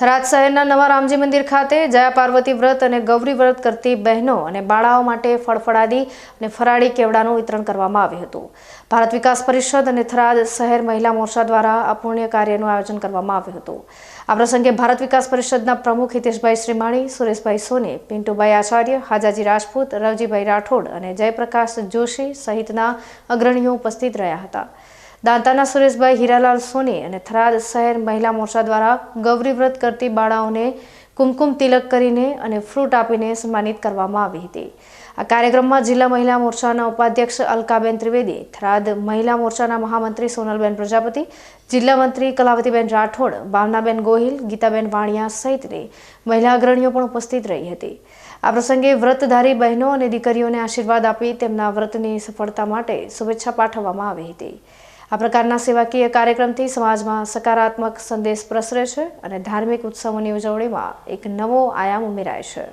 થરાદ શહેરના નવા રામજી મંદિર ખાતે જયા પાર્વતી વ્રત અને ગૌરી વ્રત કરતી બહેનો અને બાળાઓ માટે ફળફળાદી અને ફરાળી કેવડાનું વિતરણ કરવામાં આવ્યું હતું. ભારત વિકાસ પરિષદ અને થરાદ શહેર મહિલા મોરચા દ્વારા આ કાર્યનું આયોજન કરવામાં આવ્યું હતું. આ પ્રસંગે ભારત વિકાસ પરિષદના પ્રમુખ હિતેશભાઈ શ્રીમાણી, સુરેશભાઈ સોને, પિન્ટુભાઈ આચાર્ય, હાજાજી રાજપૂત, રવજીભાઈ રાઠોડ અને જયપ્રકાશ જોશી સહિતના અગ્રણીઓ ઉપસ્થિત રહ્યા હતા. દાંતાના સુરેશભાઈ હીરાલાલ સોની અને થરાદ શહેર મહિલા મોરચા દ્વારા ગૌરી વ્રત કરતી બાળાઓને કુમકુમ તિલક કરીને અને ફ્રૂટ આપીને સન્માનિત કરવામાં આવી હતી. આ કાર્યક્રમમાં જિલ્લા મહિલા મોરચાના ઉપાધ્યક્ષ અલકાબેન ત્રિવેદી, થરાદ મહિલા મોરચાના મહામંત્રી સોનલબેન પ્રજાપતિ, જિલ્લા મંત્રી કલાવતીબેન રાઠોડ, ભાવનાબેન ગોહિલ, ગીતાબેન વાણિયા સહિતની મહિલા અગ્રણીઓ પણ ઉપસ્થિત રહી હતી. આ પ્રસંગે વ્રતધારી બહેનો અને દીકરીઓને આશીર્વાદ આપી તેમના વ્રતની સફળતા માટે શુભેચ્છા પાઠવવામાં આવી હતી. આ પ્રકારના સેવાકીય કાર્યક્રમથી સમાજમાં સકારાત્મક સંદેશ પ્રસરે છે અને ધાર્મિક ઉત્સવોની ઉજવણીમાં એક નવો આયામ ઉમેરાય છે.